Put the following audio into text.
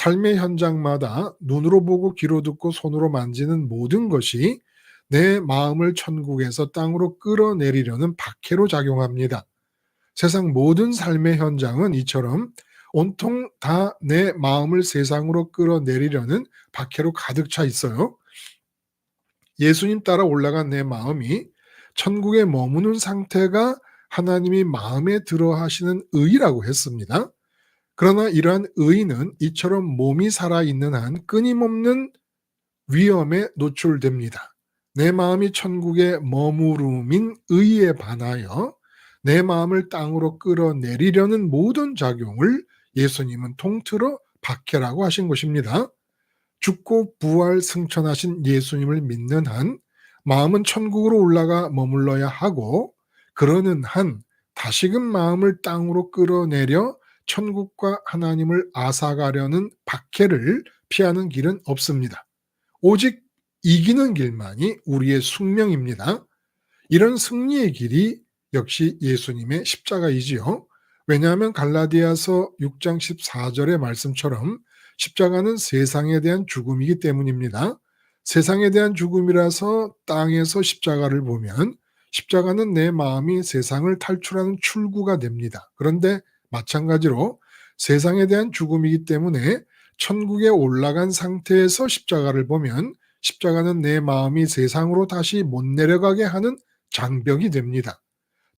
삶의 현장마다 눈으로 보고 귀로 듣고 손으로 만지는 모든 것이 내 마음을 천국에서 땅으로 끌어내리려는 박해로 작용합니다. 세상 모든 삶의 현장은 이처럼 온통 다 내 마음을 세상으로 끌어내리려는 박해로 가득 차 있어요. 예수님 따라 올라간 내 마음이 천국에 머무는 상태가 하나님이 마음에 들어 하시는 의라고 했습니다. 그러나 이러한 의는 이처럼 몸이 살아있는 한 끊임없는 위험에 노출됩니다. 내 마음이 천국에 머무름인 의에 반하여 내 마음을 땅으로 끌어내리려는 모든 작용을 예수님은 통틀어 박해라고 하신 것입니다. 죽고 부활 승천하신 예수님을 믿는 한 마음은 천국으로 올라가 머물러야 하고 그러는 한 다시금 마음을 땅으로 끌어내려 천국과 하나님을 앗아가려는 박해를 피하는 길은 없습니다. 오직 이기는 길만이 우리의 숙명입니다. 이런 승리의 길이 역시 예수님의 십자가이지요. 왜냐하면 갈라디아서 6장 14절의 말씀처럼 십자가는 세상에 대한 죽음이기 때문입니다. 세상에 대한 죽음이라서 땅에서 십자가를 보면 십자가는 내 마음이 세상을 탈출하는 출구가 됩니다. 그런데 마찬가지로 세상에 대한 죽음이기 때문에 천국에 올라간 상태에서 십자가를 보면 십자가는 내 마음이 세상으로 다시 못 내려가게 하는 장벽이 됩니다.